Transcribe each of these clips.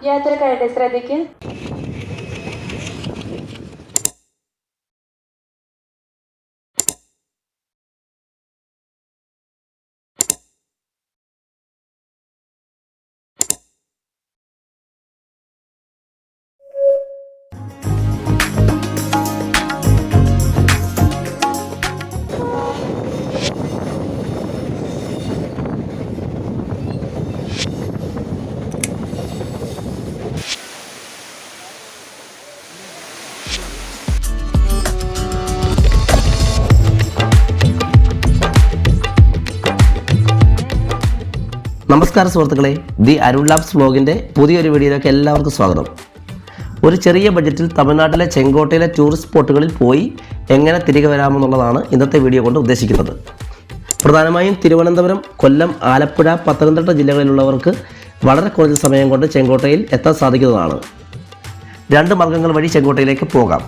या तर काय देखील നമസ്കാരം സുഹൃത്തുക്കളെ ദി അരുൺ ലാബ്സ് വ്ലോഗിന്റെ പുതിയൊരു വീഡിയോയിലേക്ക് എല്ലാവർക്കും സ്വാഗതം. ഒരു ചെറിയ ബഡ്ജറ്റിൽ തമിഴ്നാട്ടിലെ ചെങ്കോട്ടയിലെ ടൂറിസ്റ്റ് സ്പോട്ടുകളിൽ പോയി എങ്ങനെ തിരികെ വരാമെന്നുള്ളതാണ് ഇന്നത്തെ വീഡിയോ കൊണ്ട് ഉദ്ദേശിക്കുന്നത്. പ്രധാനമായും തിരുവനന്തപുരം കൊല്ലം ആലപ്പുഴ പത്തനംതിട്ട ജില്ലകളിലുള്ളവർക്ക് വളരെ കുറഞ്ഞ സമയം കൊണ്ട് ചെങ്കോട്ടയിൽ എത്താൻ സാധിക്കുന്നതാണ്. രണ്ട് മാർഗങ്ങൾ വഴി ചെങ്കോട്ടയിലേക്ക് പോകാം.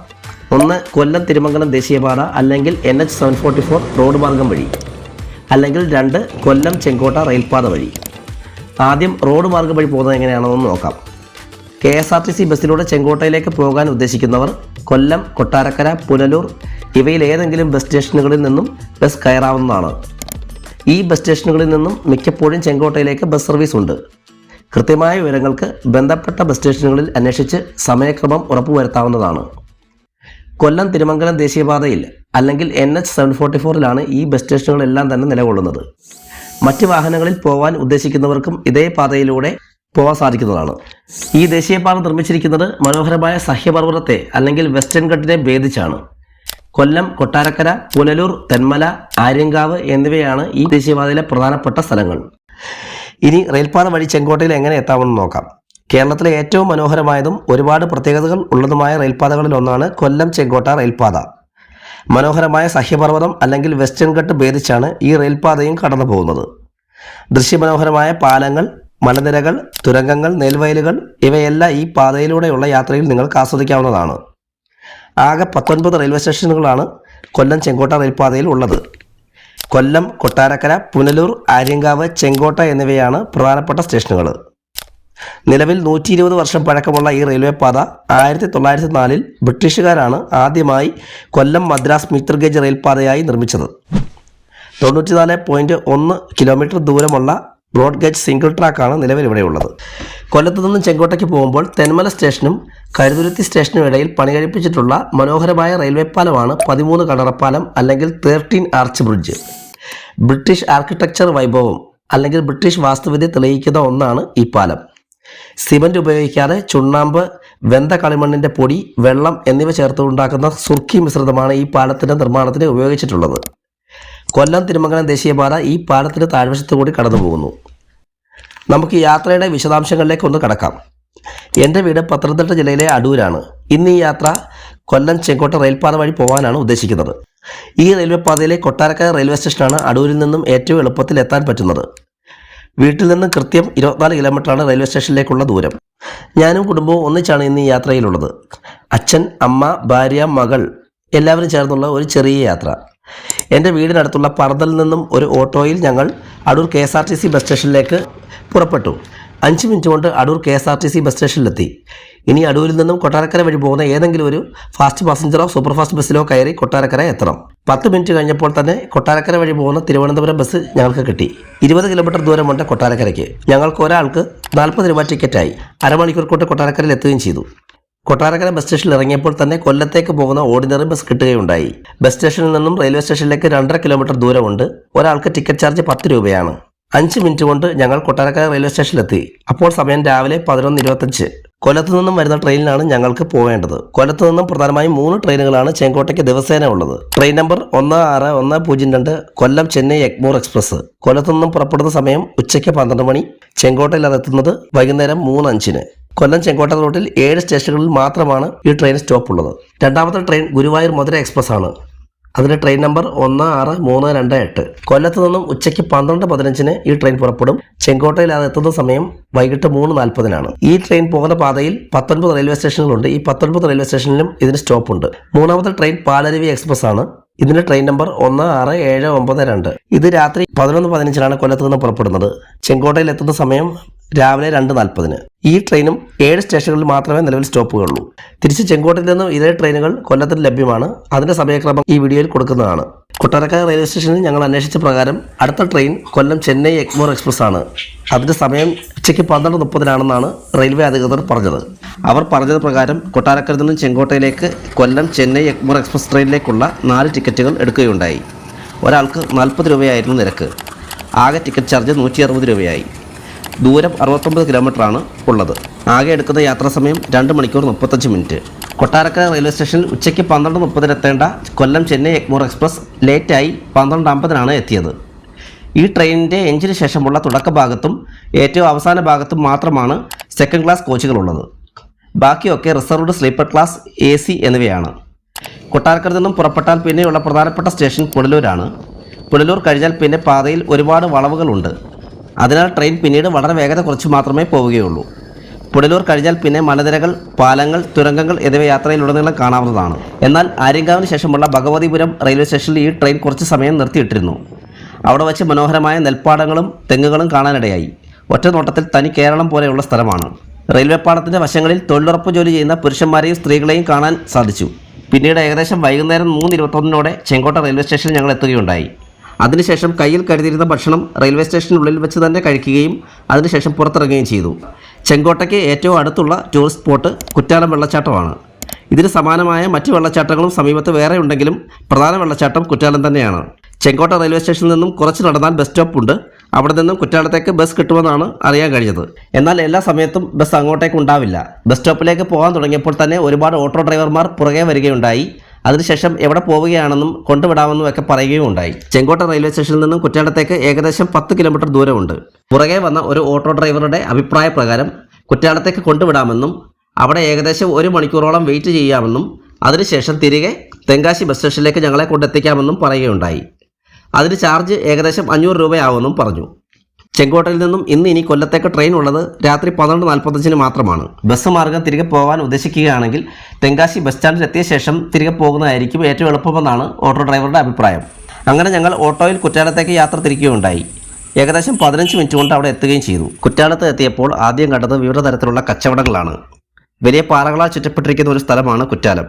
ഒന്ന് കൊല്ലം തിരുമംഗലം ദേശീയപാത അല്ലെങ്കിൽ N H seven forty four road മാർഗം വഴി. അല്ലെങ്കിൽ രണ്ട് കൊല്ലം ചെങ്കോട്ട റെയിൽപാത വഴി. ആദ്യം റോഡ് മാർഗം വഴി പോകുന്നത് എങ്ങനെയാണെന്ന് നോക്കാം. K S R T C ബസ്സിലൂടെ ചെങ്കോട്ടയിലേക്ക് പോകാൻ ഉദ്ദേശിക്കുന്നവർ കൊല്ലം കൊട്ടാരക്കര പുനലൂർ ഇവയിൽ ഏതെങ്കിലും ബസ് സ്റ്റേഷനുകളിൽ നിന്നും ബസ് കയറാവുന്നതാണ്. ഈ ബസ് സ്റ്റേഷനുകളിൽ നിന്നും മിക്കപ്പോഴും ചെങ്കോട്ടയിലേക്ക് ബസ് സർവീസ് ഉണ്ട്. കൃത്യമായ വിവരങ്ങൾക്ക് ബന്ധപ്പെട്ട ബസ് സ്റ്റേഷനുകളിൽ അന്വേഷിച്ച് സമയക്രമം ഉറപ്പുവരുത്താവുന്നതാണ്. കൊല്ലം തിരുമംഗലം ദേശീയപാതയിൽ അല്ലെങ്കിൽ എൻ എച്ച് സെവൻ ഫോർട്ടി ഫോറിലാണ് ഈ ബസ് സ്റ്റേഷനുകളെല്ലാം തന്നെ നിലകൊള്ളുന്നത്. മറ്റ് വാഹനങ്ങളിൽ പോകാൻ ഉദ്ദേശിക്കുന്നവർക്കും ഇതേ പാതയിലൂടെ പോകാൻ സാധിക്കുന്നതാണ്. ഈ ദേശീയപാത നിർമ്മിച്ചിരിക്കുന്നത് മനോഹരമായ സഹ്യപർവതത്തെ അല്ലെങ്കിൽ വെസ്റ്റേൺ ഘട്ടിനെ ഭേദിച്ചാണ്. കൊല്ലം കൊട്ടാരക്കര പുനലൂർ തെന്മല ആര്യങ്കാവ് എന്നിവയാണ് ഈ ദേശീയപാതയിലെ പ്രധാനപ്പെട്ട സ്ഥലങ്ങൾ. ഇനി റെയിൽപാത വഴി ചെങ്കോട്ടയിൽ എങ്ങനെ എത്താമെന്ന് നോക്കാം. കേരളത്തിലെ ഏറ്റവും മനോഹരമായതും ഒരുപാട് പ്രത്യേകതകൾ ഉള്ളതുമായ റെയിൽപാതകളിൽ ഒന്നാണ് കൊല്ലം ചെങ്കോട്ട റെയിൽപാത. മനോഹരമായ സഹ്യപർവതം അല്ലെങ്കിൽ വെസ്റ്റേൺ ഘട്ട് ഭേദിച്ചാണ് ഈ റെയിൽപാതയും കടന്നു പോകുന്നത്. ദൃശ്യമനോഹരമായ പാലങ്ങൾ മലനിരകൾ തുരങ്കങ്ങൾ നെൽവയലുകൾ ഇവയെല്ലാം ഈ പാതയിലൂടെയുള്ള യാത്രയിൽ നിങ്ങൾക്ക് ആസ്വദിക്കാവുന്നതാണ്. ആകെ പത്തൊൻപത് റെയിൽവേ സ്റ്റേഷനുകളാണ് കൊല്ലം ചെങ്കോട്ട റെയിൽപാതയിൽ ഉള്ളത്. കൊല്ലം കൊട്ടാരക്കര പുനലൂർ ആര്യങ്കാവ് ചെങ്കോട്ട എന്നിവയാണ് പ്രധാനപ്പെട്ട സ്റ്റേഷനുകൾ. നിലവിൽ നൂറ്റി ഇരുപത് വർഷം പഴക്കമുള്ള ഈ റെയിൽവേ പാത ആയിരത്തി തൊള്ളായിരത്തി നാലിൽ ബ്രിട്ടീഷുകാരാണ് ആദ്യമായി കൊല്ലം മദ്രാസ് മീറ്റർ ഗേജ് റെയിൽപാതയായി നിർമ്മിച്ചത്. തൊണ്ണൂറ്റിനാല് പോയിന്റ് ഒന്ന് കിലോമീറ്റർ ദൂരമുള്ള ബ്രോഡ് ഗേജ് സിംഗിൾ ട്രാക്കാണ് നിലവിൽ ഇവിടെയുള്ളത്. കൊല്ലത്തു നിന്നും ചെങ്കോട്ടയ്ക്ക് പോകുമ്പോൾ തെന്മല സ്റ്റേഷനും കരുതുരുത്തി സ്റ്റേഷനും ഇടയിൽ പണി പണികഴിപ്പിച്ചിട്ടുള്ള മനോഹരമായ റെയിൽവേ പാലമാണ് പതിമൂന്ന് കടറപ്പാലം അല്ലെങ്കിൽ thirteen arch bridge. British architecture വൈഭവം അല്ലെങ്കിൽ ബ്രിട്ടീഷ് വാസ്തുവിദ്യ തെളിയിക്കുന്ന ഒന്നാണ് ഈ പാലം. സിമന്റ് ഉപയോഗിക്കാതെ ചുണ്ണാമ്പ് വെന്ത കളിമണ്ണിന്റെ പൊടി വെള്ളം എന്നിവ ചേർത്ത് ഉണ്ടാക്കുന്ന സുർക്കി മിശ്രിതമാണ് ഈ പാലത്തിന്റെ നിർമ്മാണത്തിന് ഉപയോഗിച്ചിട്ടുള്ളത്. കൊല്ലം തിരുമംഗലം ദേശീയപാത ഈ പാലത്തിന്റെ താഴ്വശത്തു കൂടി കടന്നു പോകുന്നു നമുക്ക് യാത്രയുടെ വിശദാംശങ്ങളിലേക്ക് ഒന്ന് കടക്കാം. എന്റെ വീട് പത്തനംതിട്ട ജില്ലയിലെ അടൂരാണ്. ഇന്ന് ഈ യാത്ര കൊല്ലം ചെങ്കോട്ട റെയിൽപാത വഴി പോകാനാണ് ഉദ്ദേശിക്കുന്നത്. ഈ റെയിൽവേ പാതയിലെ കൊട്ടാരക്കര റെയിൽവേ സ്റ്റേഷനാണ് അടൂരിൽ നിന്നും ഏറ്റവും എളുപ്പത്തിൽ എത്താൻ പറ്റുന്നത്. വീട്ടിൽ നിന്ന് കൃത്യം ഇരുപത്തിനാല് കിലോമീറ്ററാണ് റെയിൽവേ സ്റ്റേഷനിലേക്കുള്ള ദൂരം. ഞാനും കുടുംബവും ഒന്നിച്ചാണ് ഇന്ന് ഈ യാത്രയിലുള്ളത്. അച്ഛൻ അമ്മ ഭാര്യ മകൾ എല്ലാവരും ചേർന്നുള്ള ഒരു ചെറിയ യാത്ര. എന്റെ വീടിനടുത്തുള്ള പറന്തൽ നിന്നും ഒരു ഓട്ടോയിൽ ഞങ്ങൾ Adoor K S R T C bus സ്റ്റേഷനിലേക്ക് പുറപ്പെട്ടു. അഞ്ച് മിനിറ്റ് കൊണ്ട് Adoor K S R T C bus സ്റ്റേഷനിലെത്തി ഇനി അടൂരിൽ നിന്നും കൊട്ടാരക്കര വഴി പോകുന്ന ഏതെങ്കിലും ഒരു ഫാസ്റ്റ് പാസഞ്ചറോ സൂപ്പർ ഫാസ്റ്റ് ബസ്സിലോ കയറി കൊട്ടാരക്കര എത്തണം. പത്ത് മിനിറ്റ് കഴിഞ്ഞപ്പോൾ തന്നെ കൊട്ടാരക്കര വഴി പോകുന്ന തിരുവനന്തപുരം ബസ് ഞങ്ങൾക്ക് കിട്ടി. ഇരുപത് കിലോമീറ്റർ ദൂരമുണ്ട് കൊട്ടാരക്കരയ്ക്ക്. ഞങ്ങൾക്ക് ഒരാൾക്ക് നാൽപ്പത് രൂപ ടിക്കറ്റായി അരമണിക്കൂർ കൊണ്ട് കൊട്ടാരക്കരയിൽ എത്തുകയും ചെയ്തു. കൊട്ടാരക്കര ബസ് സ്റ്റേഷനിൽ ഇറങ്ങിയപ്പോൾ തന്നെ കൊല്ലത്തേക്ക് പോകുന്ന ഓർഡിനറി ബസ് കിട്ടുകയുണ്ടായി. ബസ് സ്റ്റേഷനിൽ നിന്നും റെയിൽവേ സ്റ്റേഷനിലേക്ക് രണ്ടര കിലോമീറ്റർ ദൂരമുണ്ട്. ഒരാൾക്ക് ടിക്കറ്റ് ചാർജ് പത്ത് രൂപയാണ്. അഞ്ച് മിനിറ്റ് കൊണ്ട് ഞങ്ങൾ കൊട്ടാരക്കര റെയിൽവേ സ്റ്റേഷനിലെത്തി അപ്പോൾ സമയം രാവിലെ പതിനൊന്ന് ഇരുപത്തഞ്ച് കൊല്ലത്ത് നിന്നും വരുന്ന ട്രെയിനിലാണ് ഞങ്ങൾക്ക് പോകേണ്ടത് കൊല്ലത്ത് നിന്നും പ്രധാനമായും മൂന്ന് ട്രെയിനുകളാണ് ചെങ്കോട്ടയ്ക്ക് ദിവസേന ഉള്ളത്. ട്രെയിൻ നമ്പർ ഒന്ന് ആറ് ഒന്ന് പൂജ്യം രണ്ട് കൊല്ലം ചെന്നൈ എഗ്മോർ എക്സ്പ്രസ്. കൊല്ലത്ത് നിന്നും പുറപ്പെടുന്ന സമയം ഉച്ചയ്ക്ക് പന്ത്രണ്ട് മണി. ചെങ്കോട്ടയിൽ അതെത്തുന്നത് വൈകുന്നേരം മൂന്ന് അഞ്ചിന്. കൊല്ലം ചെങ്കോട്ട റൂട്ടിൽ ഏഴ് സ്റ്റേഷനുകളിൽ മാത്രമാണ് ഈ ട്രെയിൻ സ്റ്റോപ്പ് ഉള്ളത്. രണ്ടാമത്തെ ട്രെയിൻ ഗുരുവായൂർ മധുര എക്സ്പ്രസ് ആണ്. അതിന്റെ ട്രെയിൻ നമ്പർ ഒന്ന് ആറ് മൂന്ന് രണ്ട് എട്ട്. കൊല്ലത്ത് നിന്നും ഉച്ചയ്ക്ക് പന്ത്രണ്ട് പതിനഞ്ചിന് ഈ ട്രെയിൻ പുറപ്പെടും. ചെങ്കോട്ടയിൽ അത് എത്തുന്ന സമയം വൈകിട്ട് മൂന്ന് നാൽപ്പതിനാണ്. ഈ ട്രെയിൻ പോകുന്ന പാതയിൽ പത്തൊൻപത് റെയിൽവേ സ്റ്റേഷനുകളുണ്ട് ഈ പത്തൊൻപത് റെയിൽവേ സ്റ്റേഷനിലും ഇതിന് സ്റ്റോപ്പ് ഉണ്ട്. മൂന്നാമത്തെ ട്രെയിൻ പാലരുവി എക്സ്പ്രസ് ആണ്. ഇതിന്റെ ട്രെയിൻ നമ്പർ ഒന്ന് ആറ് ഏഴ് ഒമ്പത് രണ്ട്. ഇത് രാത്രി പതിനൊന്ന് പതിനഞ്ചിനാണ് കൊല്ലത്ത് നിന്ന് പുറപ്പെടുന്നത്. ചെങ്കോട്ടയിൽ എത്തുന്ന സമയം രാവിലെ രണ്ട് നാൽപ്പതിന്. ഈ ട്രെയിനും ഏഴ് സ്റ്റേഷനുകളിൽ മാത്രമേ നിലവിൽ സ്റ്റോപ്പുകളുള്ളൂ തിരിച്ച് ചെങ്കോട്ടിൽ നിന്നും ഇതേ ട്രെയിനുകൾ കൊല്ലത്തിന് ലഭ്യമാണ്. അതിന്റെ സമയക്രമം ഈ വീഡിയോയിൽ കൊടുക്കുന്നതാണ്. കൊട്ടാരക്കര റെയിൽവേ സ്റ്റേഷനിൽ ഞങ്ങൾ അന്വേഷിച്ച പ്രകാരം അടുത്ത ട്രെയിൻ കൊല്ലം ചെന്നൈ എക്മോർ എക്സ്പ്രസ് ആണ് അതിന്റെ സമയം ഉച്ചയ്ക്ക് പന്ത്രണ്ട് മുപ്പതിനാണെന്നാണ് റെയിൽവേ അധികൃതർ പറഞ്ഞത്. അവർ പറഞ്ഞത് പ്രകാരം കൊട്ടാരക്കരയിൽ നിന്നും ചെങ്കോട്ടയിലേക്ക് കൊല്ലം ചെന്നൈ എക്മോർ എക്സ്പ്രസ് ട്രെയിനിലേക്കുള്ള നാല് ടിക്കറ്റുകൾ എടുക്കുകയുണ്ടായി. ഒരാൾക്ക് നാൽപ്പത് രൂപയായിരുന്നു നിരക്ക്. ആകെ ടിക്കറ്റ് ചാർജ് നൂറ്റി അറുപത് രൂപയായി. ദൂരം അറുപത്തൊമ്പത് കിലോമീറ്ററാണ് ഉള്ളത്. ആകെ എടുക്കുന്ന യാത്രാ സമയം രണ്ട് മണിക്കൂർ മുപ്പത്തഞ്ച് മിനിറ്റ്. കൊട്ടാരക്കര റെയിൽവേ സ്റ്റേഷനിൽ ഉച്ചയ്ക്ക് പന്ത്രണ്ട് മുപ്പതിനെത്തേണ്ട കൊല്ലം ചെന്നൈ എഗ്മോർ എക്സ്പ്രസ് ലേറ്റായി പന്ത്രണ്ട് അമ്പതിനാണ് എത്തിയത്. ഈ ട്രെയിനിന്റെ എഞ്ചിന് ശേഷമുള്ള തുടക്ക ഭാഗത്തും ഏറ്റവും അവസാന ഭാഗത്തും മാത്രമാണ് സെക്കൻഡ് ക്ലാസ് കോച്ചുകളുള്ളത്. ബാക്കിയൊക്കെ reserved sleeper class A C എന്നിവയാണ്. കൊട്ടാരക്കരയിൽ നിന്നും പുറപ്പെട്ടാൽ പിന്നെയുള്ള പ്രധാനപ്പെട്ട സ്റ്റേഷൻ പുനലൂരാണ്. പുനലൂർ കഴിഞ്ഞാൽ പിന്നെ പാതയിൽ ഒരുപാട് വളവുകളുണ്ട്. അതിനാൽ ട്രെയിൻ പിന്നീട് വളരെ വേഗത കുറച്ച് മാത്രമേ പോവുകയുള്ളൂ. പുടലൂർ കഴിഞ്ഞാൽ പിന്നെ മലനിരകൾ പാലങ്ങൾ തുരങ്കങ്ങൾ എന്നിവ യാത്രയിലുടനീളം കാണാവുന്നതാണ്. എന്നാൽ ആര്യങ്കാവിന് ശേഷമുള്ള ഭഗവതിപുരം റെയിൽവേ സ്റ്റേഷനിൽ ഈ ട്രെയിൻ കുറച്ച് സമയം നിർത്തിയിട്ടിരുന്നു. അവിടെ വച്ച് മനോഹരമായ നെൽപ്പാടങ്ങളും തെങ്ങുകളും കാണാനിടയായി. ഒറ്റ നോട്ടത്തിൽ തനി കേരളം പോലെയുള്ള സ്ഥലമാണ്. റെയിൽവേ പാളത്തിന്റെ വശങ്ങളിൽ തൊഴിലുറപ്പ് ജോലി ചെയ്യുന്ന പുരുഷന്മാരെയും സ്ത്രീകളെയും കാണാൻ സാധിച്ചു. പിന്നീട് ഏകദേശം വൈകുന്നേരം മൂന്ന് ഇരുപത്തൊന്നിനോടെ ചെങ്കോട്ട റെയിൽവേ സ്റ്റേഷനിൽ ഞങ്ങൾ എത്തുകയുണ്ടായി. അതിനുശേഷം കയ്യിൽ കരുതിയിരുന്ന ഭക്ഷണം റെയിൽവേ സ്റ്റേഷനുള്ളിൽ വെച്ച് തന്നെ കഴിക്കുകയും അതിനുശേഷം പുറത്തിറങ്ങുകയും ചെയ്തു. ചെങ്കോട്ടയ്ക്ക് ഏറ്റവും അടുത്തുള്ള ടൂറിസ്റ്റ് സ്പോട്ട് കുറ്റാലം വെള്ളച്ചാട്ടമാണ്. ഇതിന് സമാനമായ മറ്റ് വെള്ളച്ചാട്ടങ്ങളും സമീപത്ത് വേറെ ഉണ്ടെങ്കിലും പ്രധാന വെള്ളച്ചാട്ടം കുറ്റാലം തന്നെയാണ്. ചെങ്കോട്ട റെയിൽവേ സ്റ്റേഷനിൽ നിന്നും കുറച്ച് നടന്നാൽ ബസ് സ്റ്റോപ്പ് ഉണ്ട്. അവിടെ നിന്നും കുറ്റാലത്തേക്ക് ബസ് കിട്ടുമെന്നാണ് അറിയാൻ കഴിഞ്ഞത്. എന്നാൽ എല്ലാ സമയത്തും ബസ് അങ്ങോട്ടേക്ക് ഉണ്ടാവില്ല. ബസ് സ്റ്റോപ്പിലേക്ക് പോകാൻ തുടങ്ങിയപ്പോൾ തന്നെ ഒരുപാട് ഓട്ടോ ഡ്രൈവർമാർ പുറകെ വരികയുണ്ടായി. അതിനുശേഷം എവിടെ പോവുകയാണെന്നും കൊണ്ടുവിടാമെന്നും ഒക്കെ പറയുകയും ഉണ്ടായി ചെങ്കോട്ട റെയിൽവേ സ്റ്റേഷനിൽ നിന്നും കുറ്റാലത്തേക്ക് ഏകദേശം പത്ത് കിലോമീറ്റർ ദൂരമുണ്ട്. പുറകെ വന്ന ഒരു ഓട്ടോ ഡ്രൈവറുടെ അഭിപ്രായ പ്രകാരം കുറ്റാലത്തേക്ക് കൊണ്ടുവിടാമെന്നും അവിടെ ഏകദേശം ഒരു മണിക്കൂറോളം വെയിറ്റ് ചെയ്യാമെന്നും അതിനുശേഷം തിരികെ തെങ്കാശി ബസ് സ്റ്റേഷനിലേക്ക് ഞങ്ങളെ കൊണ്ടെത്തിക്കാമെന്നും പറയുകയുണ്ടായി. അതിന് ചാർജ് ഏകദേശം അഞ്ഞൂറ് രൂപയാവുമെന്നും പറഞ്ഞു. ചെങ്കോട്ടയിൽ നിന്നും ഇന്ന് ഇനി കൊല്ലത്തേക്ക് ട്രെയിൻ ഉള്ളത് രാത്രി പന്ത്രണ്ട് നാൽപ്പത്തഞ്ചിന് മാത്രമാണ്. ബസ് മാർഗം തിരികെ പോകാൻ ഉദ്ദേശിക്കുകയാണെങ്കിൽ തെങ്കാശി ബസ് സ്റ്റാൻഡിൽ എത്തിയ ശേഷം തിരികെ പോകുന്നതായിരിക്കും ഏറ്റവും എളുപ്പമെന്നാണ് ഓട്ടോ ഡ്രൈവറുടെ അഭിപ്രായം. അങ്ങനെ ഞങ്ങൾ ഓട്ടോയിൽ കുറ്റാലത്തേക്ക് യാത്ര തിരിക്കുകയുണ്ടായി. ഏകദേശം പതിനഞ്ച് മിനിറ്റ് കൊണ്ട് അവിടെ എത്തുകയും ചെയ്തു. കുറ്റാലത്ത് എത്തിയപ്പോൾ ആദ്യം കണ്ടത് വിവിധ തരത്തിലുള്ള കച്ചവടങ്ങളാണ്. വലിയ പാറകളാൽ ചുറ്റപ്പെട്ടിരിക്കുന്ന ഒരു സ്ഥലമാണ് കുറ്റാലം.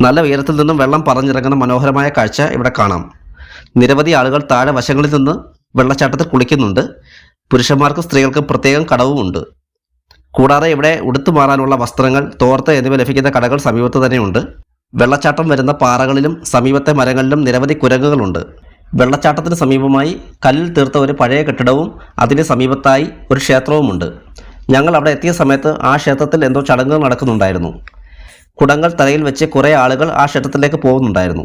നല്ല ഉയരത്തിൽ നിന്നും വെള്ളം പറഞ്ഞിറങ്ങുന്ന മനോഹരമായ കാഴ്ച ഇവിടെ കാണാം. നിരവധി ആളുകൾ താഴെ വശങ്ങളിൽ നിന്ന് വെള്ളച്ചാട്ടത്തിൽ കുളിക്കുന്നുണ്ട്. പുരുഷന്മാർക്കും സ്ത്രീകൾക്കും പ്രത്യേകം കടവുമുണ്ട്. കൂടാതെ ഇവിടെ ഉടുത്തു മാറാനുള്ള വസ്ത്രങ്ങൾ തോർത്ത് എന്നിവ ലഭിക്കുന്ന കടകൾ സമീപത്ത് തന്നെയുണ്ട്. വെള്ളച്ചാട്ടം വരുന്ന പാറകളിലും സമീപത്തെ മരങ്ങളിലും നിരവധി കുരങ്ങുകളുണ്ട്. വെള്ളച്ചാട്ടത്തിന് സമീപമായി കല്ലിൽ തീർത്ത ഒരു പഴയ കെട്ടിടവും അതിന് സമീപത്തായി ഒരു ക്ഷേത്രവുമുണ്ട്. ഞങ്ങൾ അവിടെ എത്തിയ സമയത്ത് ആ ക്ഷേത്രത്തിൽ എന്തോ ചടങ്ങുകൾ നടക്കുന്നുണ്ടായിരുന്നു. കുടങ്ങൾ തലയിൽ വെച്ച് കുറേ ആളുകൾ ആ ക്ഷേത്രത്തിലേക്ക് പോകുന്നുണ്ടായിരുന്നു.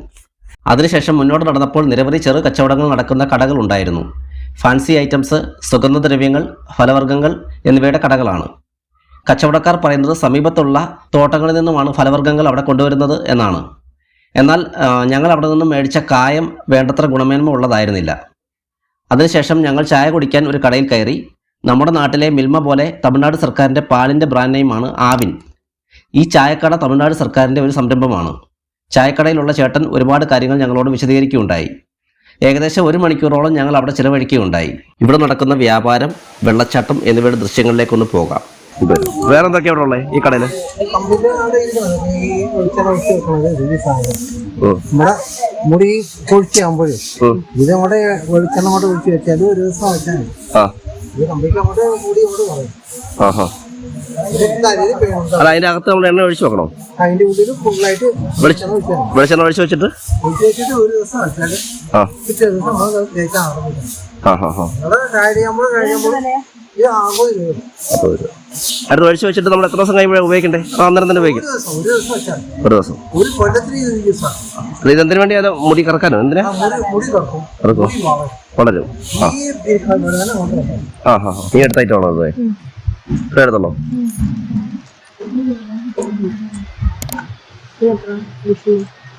അതിനുശേഷം മുന്നോട്ട് നടന്നപ്പോൾ നിരവധി ചെറു കച്ചവടങ്ങൾ നടക്കുന്ന കടകൾ ഉണ്ടായിരുന്നു. ഫാൻസി ഐറ്റംസ് സുഗന്ധദ്രവ്യങ്ങൾ ഫലവർഗങ്ങൾ എന്നിവയുടെ കടകളാണ്. കച്ചവടക്കാർ പറയുന്നത് സമീപത്തുള്ള തോട്ടങ്ങളിൽ നിന്നുമാണ് ഫലവർഗങ്ങൾ അവിടെ കൊണ്ടുവരുന്നത് എന്നാണ്. എന്നാൽ ഞങ്ങൾ അവിടെ നിന്നും മേടിച്ച കായം വേണ്ടത്ര ഗുണമേന്മ ഉള്ളതായിരുന്നില്ല. അതിനുശേഷം ഞങ്ങൾ ചായ കുടിക്കാൻ ഒരു കടയിൽ കയറി. നമ്മുടെ നാട്ടിലെ മിൽമ പോലെ തമിഴ്നാട് സർക്കാരിന്റെ പാലിന്റെ ബ്രാൻഡ് നെയിമാണ് ആവിൻ. ഈ ചായക്കട തമിഴ്നാട് സർക്കാരിന്റെ ഒരു സംരംഭമാണ്. ചായക്കടയിലുള്ള ചേട്ടൻ ഒരുപാട് കാര്യങ്ങൾ ഞങ്ങളോട് വിശദീകരിക്കുകയുണ്ടായി. ഏകദേശം ഒരു മണിക്കൂറോളം ഞങ്ങൾ അവിടെ ചിലവഴിക്കുകയുണ്ടായി. ഇവിടെ നടക്കുന്ന വ്യാപാരം വെള്ളച്ചാട്ടം എന്നിവയുടെ ദൃശ്യങ്ങളിലേക്കൊന്ന് പോകാം. വേറെ എന്തൊക്കെയാ ഇവിടെ ഉള്ളത് ഈ കടയിൽ അവിടെ നമ്മുടെ മുടി പൊഴിച്ചാകുമ്പോഴേ ഇത് നമ്മുടെ വെളിച്ചെണ്ണ അങ്ങോട്ട് ഒഴിച്ച് വെച്ചാൽ ഒരു ദിവസം വെച്ചാൽ ആ. ഇത് കമ്പിക്ക് അങ്ങോട്ട് മുടി അങ്ങോട്ട് പറയും അല്ല അതിന്റെ അകത്ത് നമ്മൾ എണ്ണ ഒഴിച്ചു വെക്കണോ? അതിന്റെ ഉള്ളിൽ ഫുള്ളായിട്ട് വെളിച്ചെണ്ണ ഒഴിച്ചു വെളിച്ചെണ്ണ ഒഴിച്ച് വെച്ചിട്ട്? ഒഴിച്ച് വെച്ചിട്ട് ഒരു ദിവസം വെച്ചാൽ ആ. പിറ്റേ ദിവസം നമ്മൾ തേക്കാൻ ആറുമില്ല ആ ഹാ ഹാ അവിടെ കഴിയുമ്പോൾ കഴിയുമ്പോൾ ഇത് ആകുമ്പോൾ അടുത്ത് ഒഴിച്ച് വെച്ചിട്ട് നമ്മൾ എത്ര ദിവസം കഴിയുമ്പോഴേ ഉപയോഗിക്കണ്ടേ? ആ അന്നേരം തന്നെ ഒരു ഉപയോഗിക്കും ദിവസം ഒരു ദിവസം വെച്ചാൽ ഒരു ദിവസം. ഒരു കൊല്ലത്തിന് ഇതെന്തിനു വേണ്ടി അത് മുടി കറക്കാനോ? എന്തിനാ? കറക്കോ. വളരും. ആ. ആ ഹാ ഹാ നീ അടുത്തായിട്ടാണോ അത്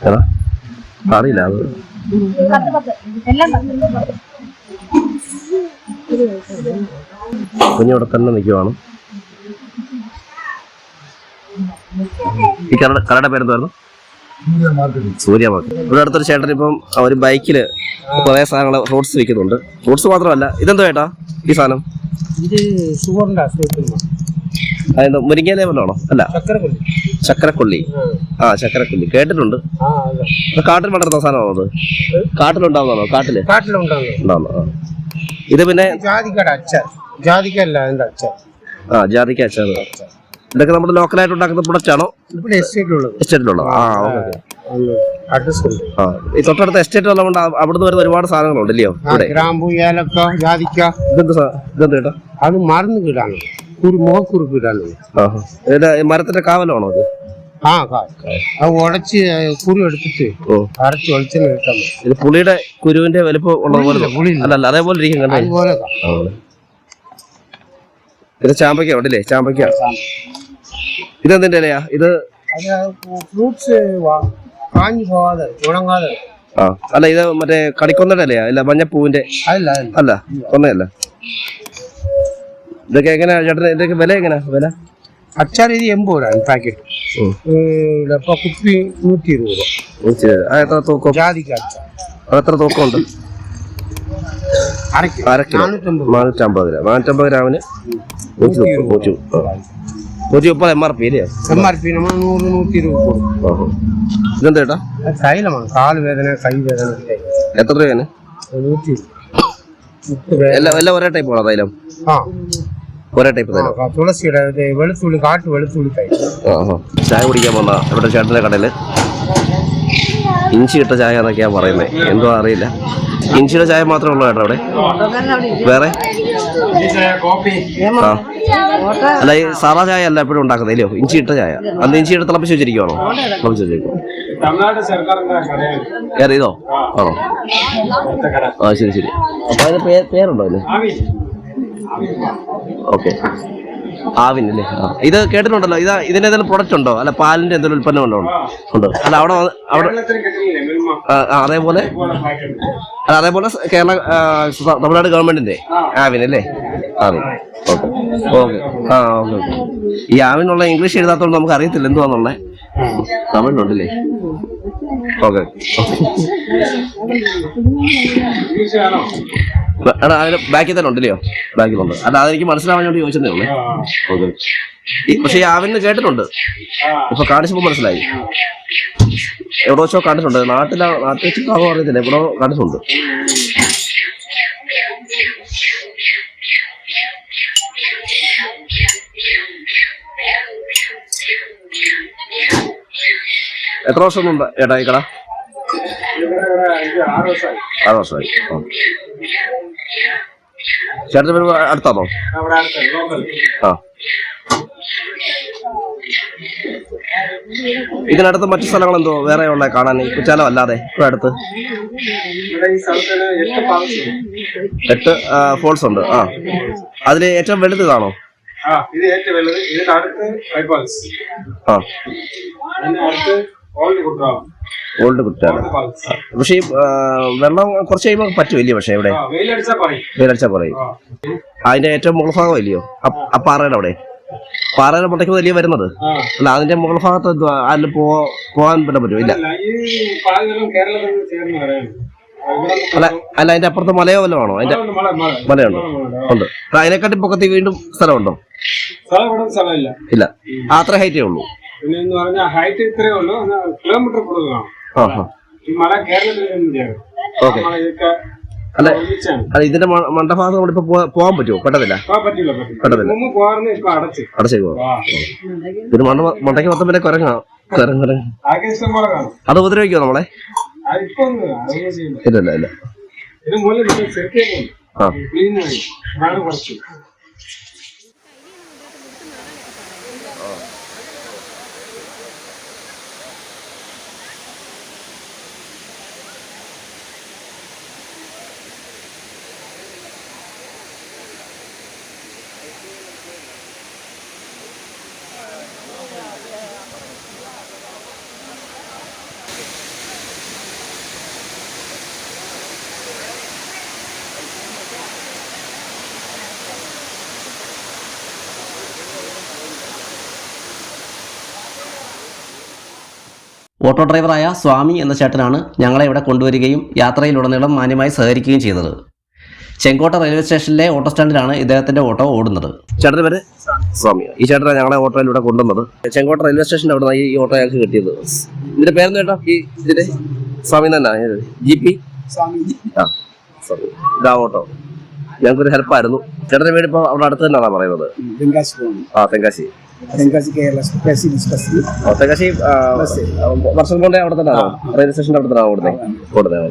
ഏതാ? അറിയില്ല അത് കുഞ്ഞിവിടെ തന്നെ നിൽക്കുവാണ് ഈ കടയുടെ പേരെന്തായിരുന്നു സൂര്യ മാർക്കറ്റ് ഇവിടെ അടുത്തൊരു ചേട്ടൻ ഇപ്പം ഒരു ബൈക്കിൽ കുറേ സാധനങ്ങൾ ഫ്രൂട്ട്സ് വിൽക്കുന്നുണ്ട്. ഫ്രൂട്ട്സ് മാത്രമല്ല ഇതെന്തോ ചേട്ടാ ഈ സാധനം? ഇത് അതെന്തോ മുരിങ്ങയിലെ വല്ലതാണോ അല്ല. ചക്കരക്കൊള്ളി ആ. ചക്കരക്കൊള്ളി കേട്ടിട്ടുണ്ട്. കാട്ടിൽ വളർത്തുന്ന സാധനമാണോ അത്? കാട്ടിലുണ്ടാവുന്നതാണോ? കാട്ടിൽ? ഉണ്ടാവുന്ന ഇത് പിന്നെ ജാതിക്കട അച്ചാർ. ജാതിക്കല്ല അതിന്റെ അച്ചാർ. ആ ജാതിക്ക അച്ചാർ. ഇതൊക്കെ നമ്മുടെ ലോക്കലായിട്ട് ഉണ്ടാക്കുന്ന പ്രൊഡക്റ്റ് ആണോ എസ്റ്റേറ്റിലുള്ളത് ആ ഓക്കെ ആ ഈ തൊട്ടടുത്ത എസ്റ്റേറ്റ് ഉള്ളതുകൊണ്ട് അവിടുന്ന് വരുന്ന ഒരുപാട് സാധനങ്ങളുണ്ട് ഇല്ലയോ? ഇവിടെ? ഗ്രാമ്പു ഏലക്ക ജാതിക്ക. ഇതെന്ത് ഇതെന്ത് ചേട്ടാ? അത് മറന്നു കിടാണ്. കുരു മുഖക്കുരു കിടാണ്. മരത്തിന്റെ കാവലാണോ അത്? ആ അത് ഉടച്ച് കുരു എടുത്തിട്ട് അരച്ച് വെളിച്ചെണ്ണ മതി. ഇത് പുളിയുടെ കുരുവിന്റെ വലിപ്പം ഉള്ളതുപോലെ പോലെ അല്ല അല്ല അതേപോലെ ഇരിക്കും കണ്ടോ? അതുപോലെ. ആണ്. ചാമ്പയ്ക്ക ഉണ്ടല്ലേ? ചാമ്പയ്ക്ക. ഇതെന്തിന്റെ ഇലയാ? ഇത് ഫ്രൂട്ട്സ് കാഞ്ഞു പോവാതെ ഉണങ്ങാതെ. ആ അല്ല ഇത് മറ്റേ കടിക്കൊന്നയുടെ ഇലയാ? അല്ല മഞ്ഞപ്പൂവിന്റെ? അല്ല അല്ല. കൊന്നയല്ല. ഇതൊക്കെ എങ്ങനെയാ ചേട്ടന് ഇതൊക്കെ വില എങ്ങനെയാ വില? അച്ചാർ ഇത് എൺപത് രൂപ പാക്കറ്റ്. ഇപ്പൊ കുപ്പി നൂറ്റി ഇരുപത് രൂപ. എത്ര തൂക്കം? ജാതിക്ക അച്ചാർ എത്ര തൂക്കമുണ്ട്? അര കിലോ. നാനൂറ്റമ്പത് നാനൂറ്റമ്പത് ഗ്രാം. നാനൂറ്റമ്പത് ഗ്രാമിന് നൂറ്റി നൂറ്റി. നൂറ്റി മുപ്പത് എം ആർ പി അല്ലേ? എം ആർ പി നമ്മൾ നൂറ് നൂറ്റി ഇരുപത് കൊടുക്കും ഇതെന്താ ചേട്ടാ? തൈലമാണ് കാൽ വേദന കൈ വേദന. എത്ര രൂപയാണ്? നൂറ്റി. എല്ലാം എല്ലാം ഒരേ ടൈപ്പ് ആണോ തൈലം? ആ. ഒരേ ടൈപ്പ് തൈലം. തുളസിയുടെ ഇത് വെളുത്തുള്ളി കാട്ടു വെളുത്തുള്ളി തൈ. ആഹാ. ചായ കുടിക്കാൻ വന്ന ഇവിടെ ചേട്ടന്റെ കടയിൽ ഇഞ്ചി ഇട്ട ചായ എന്നൊക്കെയാണ് പറയുന്നത് എന്തോ അറിയില്ല. ഇഞ്ചിയുടെ ചായ മാത്രമേ ഉള്ളൂ കേട്ടോ അവിടെ? വേറെ? ആ. അല്ല ഈ സാധാ ചായ അല്ല എപ്പോഴും ഉണ്ടാക്കുന്നത് ഇല്ലയോ ഇഞ്ചി ഇട്ട ചായ. അന്ന് ഇഞ്ചി ഇട്ട് തിളപ്പിച്ച് വെച്ചിരിക്കുവാണോ? തിളപ്പിച്ച് വെച്ചിരിക്കും ഇതോ ആണോ? ആ ശരി ശരി. അപ്പൊ അതിന് പേരുണ്ടോ അതിന്? ഓക്കെ. ആവിനല്ലേ ആ. ഇത് കേട്ടിട്ടുണ്ടല്ലോ. ഇതാ ഇതിന്റെ എന്തെങ്കിലും പ്രൊഡക്റ്റ് ഉണ്ടോ? അല്ല പാലിന്റെ എന്തെങ്കിലും ഉൽപ്പന്നം ഉണ്ടോ? ഉണ്ടോ? അല്ല അവിടെ അവിടെ അതേപോലെ? അല്ല അതേപോലെ കേരള തമിഴ്നാട് ഗവൺമെന്റിന്റെ? ആവിൻ അല്ലേ ആവിൻ. ഓക്കെ. ഓക്കെ. ആ ഓക്കെ ഓക്കെ. ഈ ആവിനുള്ള ഇംഗ്ലീഷ് എഴുതാത്തോണ്ട് നമുക്ക് അറിയത്തില്ല എന്തുവാന്നുള്ളേ തമിഴിലുണ്ടല്ലേ? ഓക്കെ. എടാ അതിന് ബാക്കിൽ തന്നെ ഉണ്ടല്ലയോ? ബാക്കിലുണ്ട് അത് അതെനിക്ക് മനസ്സിലാവാൻ വേണ്ടി ചോദിച്ചതേ ഉള്ളൂ. ഓക്കെ. പക്ഷെ ഈ കേട്ടിട്ടുണ്ട്. ഇപ്പൊ കാണിച്ചപ്പോ മനസ്സിലായി. എവിടെ വെച്ചോ കണ്ടിട്ടുണ്ട്. നാട്ടിലാ നാട്ടിൽ വെച്ചിട്ടാണോ അറിയത്തില്ല എവിടെ കണ്ടിട്ടുണ്ട്. എത്ര വർഷം മുമ്പ് ഏട്ടാ ഈ കട? ഇത് ആറ് വർഷമായി. ചേട്ടൻ അടുത്താണോ? ആ ഇതിനടുത്ത് മറ്റു സ്ഥലങ്ങൾ എന്തോ വേറെ ഉള്ള കാണാൻ? കുറ്റാലോ അല്ലാതെ ഇവിടെ അടുത്ത്? എട്ട് ഈ ഉണ്ട് ആ പാലസ് എട്ട് ഫോൾസ് ഉണ്ട്. ആ. അതിൽ ഏറ്റവും വലുത്. കാണോ ആ. ഓൾഡ് കുട്ടാണ് പക്ഷേ വെള്ളം കുറച്ച് കഴിയുമ്പോൾ പറ്റുമല്ലേ പക്ഷെ ഇവിടെ? ആ വെയിലടിച്ചാ പറയും. അതിന്റെ ഏറ്റവും മുകൾ ഭാഗം ഇല്ലയോ? ആ- ആ പാറയുടെ അവിടെ? പാറയുടെ മുട്ടയ്ക്ക് വലിയ വരുന്നത്? അല്ല അതിന്റെ മുകൾ ഭാഗത്ത്? അതിൽ പോ പോകാൻ പറ്റാൻ പറ്റുമോ ഇല്ല. അല്ല, അല്ല അതിന്റെ അപ്പുറത്ത് മലയോ വല്ലതും ആണോ? അതിന്റെ മല, മല, മല. മലയുണ്ടോ. മല, മല. ഉണ്ട്. അതിനെക്കാട്ടി പൊക്കത്തി വീണ്ടും സ്ഥലമുണ്ടോ? ഇല്ല. അത്ര ഹൈറ്റേ ഉള്ളൂ. പിന്നെ എന്ന് പറഞ്ഞാൽ ഹൈറ്റ് ഇത്രയേ ഉള്ളൂ. കിലോമീറ്റർ കൂടുതലാണ് ഈ മല കേരളത്തിൽ ഓക്കെ അല്ല അല്ല ഇതിന്റെ മണ്ഡഭാഗം കൂടെ പോവാൻ പോകാൻ പറ്റുമോ പെട്ടതില്ല. പെട്ടതില്ല അടച്ചു. പോവാം. മണ്ട മണ്ടയ്ക്ക് മൊത്തം പിന്നെ കുരങ്ങാ. കുരങ്ങ് അത് ഉപദ്രവിക്കോ നമ്മളെ? ഇല്ല. ഇല്ല ഇല്ല ഇതിന് ആ. ഓട്ടോ ഡ്രൈവറായ സ്വാമി എന്ന ചേട്ടനാണ് ഞങ്ങളെ ഇവിടെ കൊണ്ടുവരികയും യാത്രയിലുടനീളം മാന്യമായി സഹകരിക്കുകയും ചെയ്തത്. ചെങ്കോട്ട റെയിൽവേ സ്റ്റേഷനിലെ ഓട്ടോ സ്റ്റാൻഡിലാണ് ഇദ്ദേഹത്തിന്റെ ഓട്ടോ ഓടുന്നത്. ചേട്ടന്റെ പേര്? സ്വാമി. ഈ ചേട്ടനെ ഞങ്ങളെ ഓട്ടോയിൽ ഇവിടെ കൊണ്ടുവന്നത്. ചെങ്കോട്ട റെയിൽവേ സ്റ്റേഷന്റെ അവിടെ ഈ ഓട്ടോ ഞങ്ങൾക്ക് കിട്ടിയത്. ഇതിന്റെ പേരെന്ന് കേട്ടോ ഈ ഇതിന്റെ സ്വാമി തന്നെ ജി പി? ആ സ്വാമി. ഇതാ ഓട്ടോ. ഞങ്ങൾക്കൊരു ഹെൽപ്പായിരുന്നു. ചേട്ടന്റെ വീട് ഇപ്പൊ അവിടെ അടുത്ത് തന്നെയാണ് പറയുന്നത്? തെങ്കാശി ആ Tenkasi. Tenkasi Kerala specialist bus. ആ, തെങ്കാശി ആ, വർഷം കൊണ്ടേ അവിടെ തന്നെ റെയിൽവേ സ്റ്റേഷന്റെ അവിടെ തന്നെ കൊടുത്തേ ഓടുന്നത്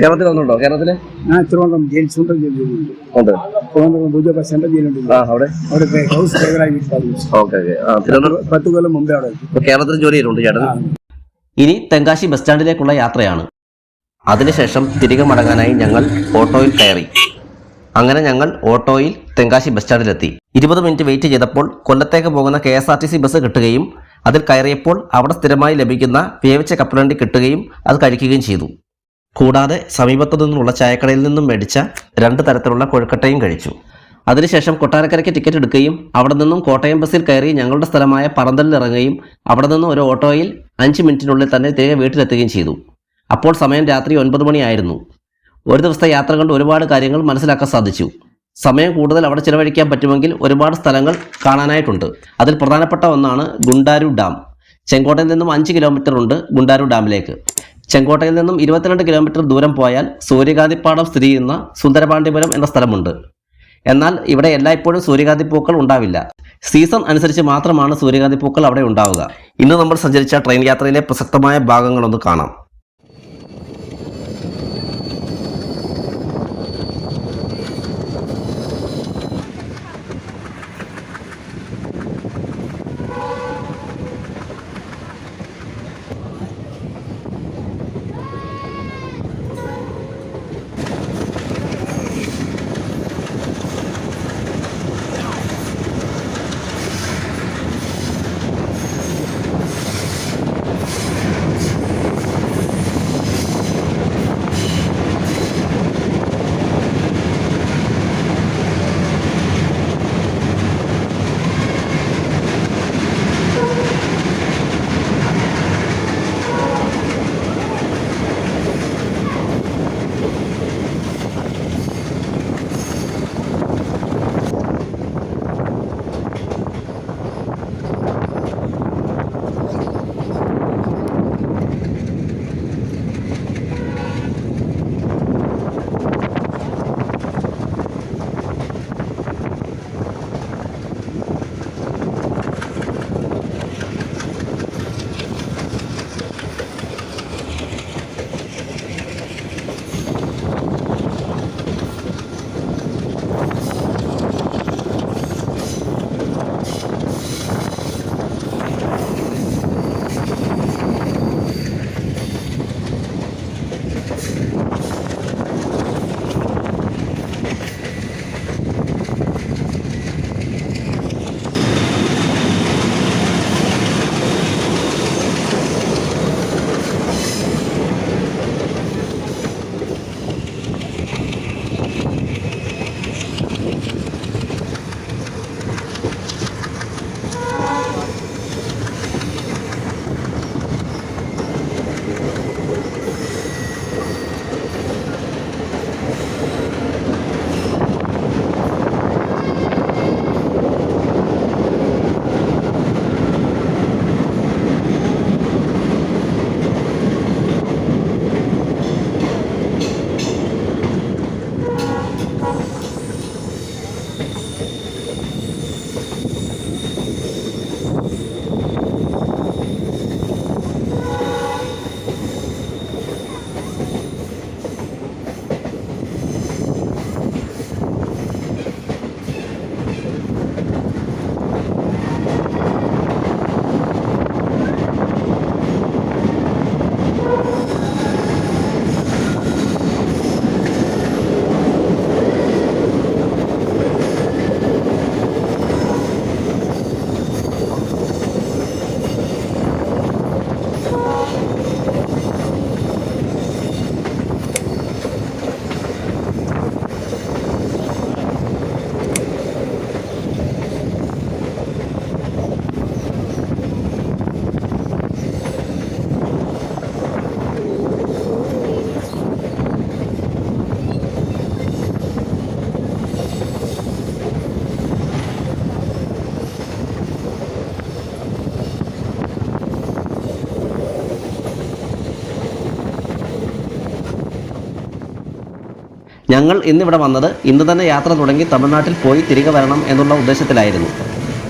കേരളത്തിൽ വന്നുണ്ടോ കേരളത്തിൽ? ഞാൻ തിരുവനന്തപുരം ജയിൽ സെൻട്രൽ ജയിലുണ്ട്. ഉണ്ട്. തിരുവനന്തപുരം ഭുജപ്പ സെൻട്രൽ ജയിലുണ്ട്. ആ അവിടെ? അവിടെ ഹൗസ് ഡ്രൈവറായി ഓക്കെ ഓക്കെ. ആ തിരുവനന്തപുരം പത്ത് കൊല്ലം മുമ്പേ അവിടെ ഇപ്പൊ കേരളത്തിൽ ജോലി ചെയ്തിട്ടുണ്ട് ചേട്ടൻ. ഇനി തെങ്കാശി ബസ് സ്റ്റാൻഡിലേക്കുള്ള യാത്രയാണ്. അതിനുശേഷം തിരികെ മടങ്ങാനായി ഞങ്ങൾ ഓട്ടോയിൽ കയറി. അങ്ങനെ ഞങ്ങൾ ഓട്ടോയിൽ തെങ്കാശി ബസ് സ്റ്റാൻഡിലെത്തി. ഇരുപത് മിനിറ്റ് വെയിറ്റ് ചെയ്തപ്പോൾ കൊല്ലത്തേക്ക് പോകുന്ന K S R T C bus കിട്ടുകയും അതിൽ കയറിയപ്പോൾ അവിടെ സ്ഥിരമായി ലഭിക്കുന്ന വേവിച്ച കപ്പലണ്ടി കിട്ടുകയും അത് കഴിക്കുകയും ചെയ്തു. കൂടാതെ സമീപത്തു നിന്നുള്ള ചായക്കടയിൽ നിന്നും മേടിച്ച രണ്ട് തരത്തിലുള്ള കൊഴുക്കട്ടയും കഴിച്ചു. അതിനുശേഷം കൊട്ടാരക്കരയ്ക്ക് ടിക്കറ്റ് എടുക്കുകയും അവിടെ നിന്നും കോട്ടയം ബസ്സിൽ കയറി ഞങ്ങളുടെ സ്ഥലമായ പറന്തലിൽ ഇറങ്ങുകയും അവിടെ നിന്നും ഒരു ഓട്ടോയിൽ അഞ്ച് മിനിറ്റിനുള്ളിൽ തന്നെ തിരികെ വീട്ടിലെത്തുകയും ചെയ്തു. അപ്പോൾ സമയം രാത്രി ഒൻപത് മണിയായിരുന്നു. ഒരു ദിവസത്തെ യാത്ര കൊണ്ട് ഒരുപാട് കാര്യങ്ങൾ മനസ്സിലാക്കാൻ സാധിച്ചു. സമയം കൂടുതൽ അവിടെ ചിലവഴിക്കാൻ പറ്റുമെങ്കിൽ ഒരുപാട് സ്ഥലങ്ങൾ കാണാനായിട്ടുണ്ട്. അതിൽ പ്രധാനപ്പെട്ട ഒന്നാണ് ഗുണ്ടാരു ഡാം. ചെങ്കോട്ടയിൽ നിന്നും അഞ്ച് കിലോമീറ്റർ ഉണ്ട് ഗുണ്ടാരു ഡാമിലേക്ക്. ചെങ്കോട്ടയിൽ നിന്നും ഇരുപത്തിരണ്ട് കിലോമീറ്റർ ദൂരം പോയാൽ സൂര്യകാന്തിപ്പാടം സ്ഥിതി ചെയ്യുന്ന സുന്ദരപാണ്ഡിപുരം എന്ന സ്ഥലമുണ്ട്. എന്നാൽ ഇവിടെ എല്ലായ്പ്പോഴും സൂര്യകാന്തി പൂക്കൾ ഉണ്ടാവില്ല. സീസൺ അനുസരിച്ച് മാത്രമാണ് സൂര്യകാന്തി പൂക്കൾ അവിടെ ഉണ്ടാവുക. ഇന്ന് നമ്മൾ സഞ്ചരിച്ച ട്രെയിൻ യാത്രയിലെ പ്രസക്തമായ ഭാഗങ്ങളൊന്ന് കാണാം. ഞങ്ങൾ ഇന്നിവിടെ വന്നത് ഇന്ന് തന്നെ യാത്ര തുടങ്ങി തമിഴ്നാട്ടിൽ പോയി തിരികെ വരണം എന്നുള്ള ഉദ്ദേശത്തിലായിരുന്നു.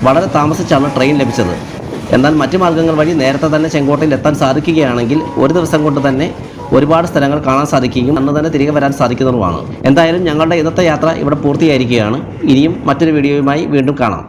വളരെ താമസിച്ചാണ് ട്രെയിൻ ലഭിച്ചത്. എന്നാൽ മറ്റു മാർഗങ്ങൾ വഴി നേരത്തെ തന്നെ ചെങ്കോട്ടയിൽ എത്താൻ സാധിക്കുകയാണെങ്കിൽ ഒരു ദിവസം കൊണ്ട് തന്നെ ഒരുപാട് സ്ഥലങ്ങൾ കാണാൻ സാധിക്കുകയും അന്ന് തന്നെ തിരികെ വരാൻ സാധിക്കുന്നതുമാണ്. എന്തായാലും ഞങ്ങളുടെ ഇന്നത്തെ യാത്ര ഇവിടെ പൂർത്തിയായിരിക്കുകയാണ്. ഇനിയും മറ്റൊരു വീഡിയോയുമായി വീണ്ടും കാണാം.